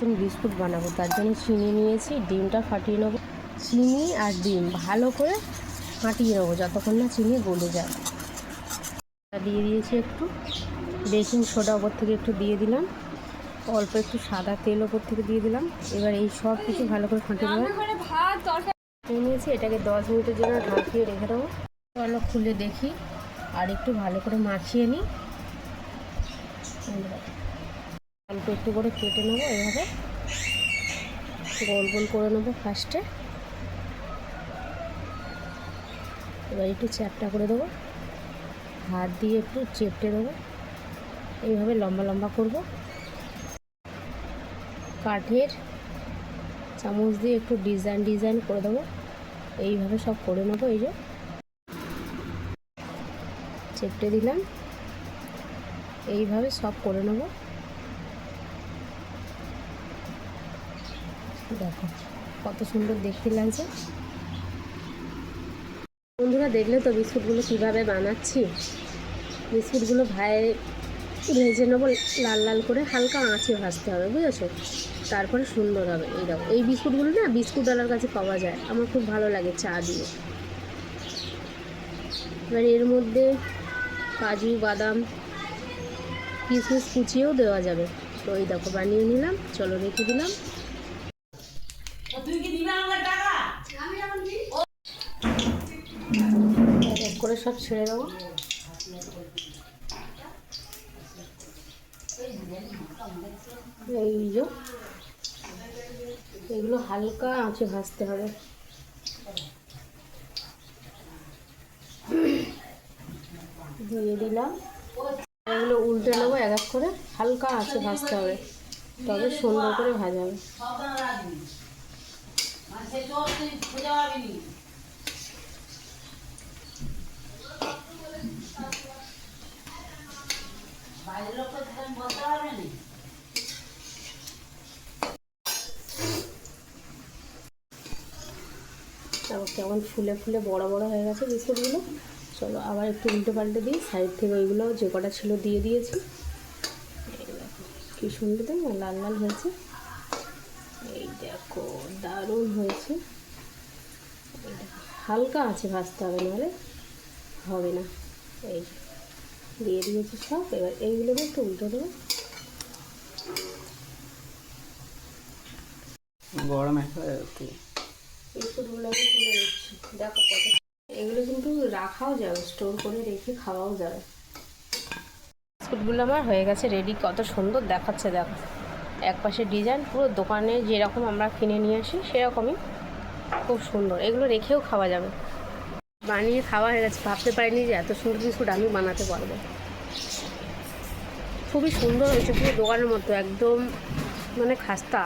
নতুন বিস্কুট বানাবো। তার জন্য চিনি নিয়েছি ডিমটা ফাটিয়ে নেব। চিনি আর ডিম ভালো করে ফাটিয়ে নেব যতক্ষণ না চিনি গলে যায়। দিয়ে দিয়েছি একটু। বেকিং সোডা ওপর থেকে একটু দিয়ে দিলাম। অল্প একটু সাদা তেল ওপর থেকে দিয়ে দিলাম। এবার এই সব কিছু ভালো করে ফাটিয়ে নিয়ে নিয়েছি এটাকে দশ মিনিটের জন্য ঢাকিয়ে রেখে দেবো। চলো খুলে দেখি। আর একটু ভালো করে মাখিয়ে নিই। অল্প একটু করে কেটে নেব এইভাবে গোল গোল করে নেব ফার্স্টে। এবার একটু চ্যাপটা করে দেবো। হাত দিয়ে একটু চেপটে দেবো। এইভাবে লম্বা লম্বা করব। কাঠের চামচ দিয়ে একটু ডিজাইন ডিজাইন করে দেবো। এইভাবে সব করে নেব, এই যে। চেপটে দিলাম। এইভাবে সব করে নেব। দেখো, কত সুন্দর দেখতে লাগছে। বন্ধুরা, দেখলে তো বিস্কুটগুলো কীভাবে বানাচ্ছি? বিস্কুটগুলো ভাই ভেজে নেব, লাল লাল করে হালকা আঁচে ভাজতে হবে, বুঝেছ? তারপরে সুন্দর হবে, এই দেখো। এই বিস্কুটগুলো না, বিস্কুটওয়ালার কাছে পাওয়া যায়। আমার খুব ভালো লাগে চা দিয়ে। এবার এর মধ্যে কাজু, বাদাম কিশমিশ কুচিয়েও দেওয়া যাবে। তো এই দেখো, বানিয়ে নিলাম। চলো রেখে দিলাম এক এক করে সব ছেড়ে দেবো। এই যে, এগুলো হালকা আঁচে ভাজতে হবে। দিয়ে দিলাম। এগুলো উল্টে নেব এক এক করে, হালকা আঁচে ভাজতে হবে। তবে সুন্দর করে ভাজা হবে। কেমন ফুলে ফুলে বড় বড় হয়ে গেছে বিস্কুটগুলো। চলো আবার একটু উল্টে পাল্টে দিই। সাইড থেকে ওইগুলো যে কটা ছিল দিয়ে দিয়েছি। কি সুন্দর দেখো, লাল লাল হয়েছে। এই দেখো, দারুণ হয়েছে। হালকা আছে ভাজতে হবে, নাহলে হবে না। এই দিয়ে দিয়েছি সব এবার এইগুলোকে একটু উল্টো দেবো। গরম হয়ে একটু তুলে দিচ্ছি দেখো কত এগুলো কিন্তু রাখাও যাবে স্টোর করে রেখে খাওয়াও যাবে। বিস্কুটগুলো আমার হয়ে গেছে রেডি কত সুন্দর দেখাচ্ছে দেখো। এক পাশে ডিজাইন পুরো দোকানে যেরকম আমরা কিনে নিয়ে আসি সেরকমই খুব সুন্দর। এগুলো রেখেও খাওয়া যাবে। বানিয়ে খাওয়া হয়ে গেছে। ভাবতে পারিনি যে এত সুন্দর বিস্কুট আমি বানাতে পারব। খুবই সুন্দর হয়েছে পুরো দোকানের মতো একদম মানে খাস্তা।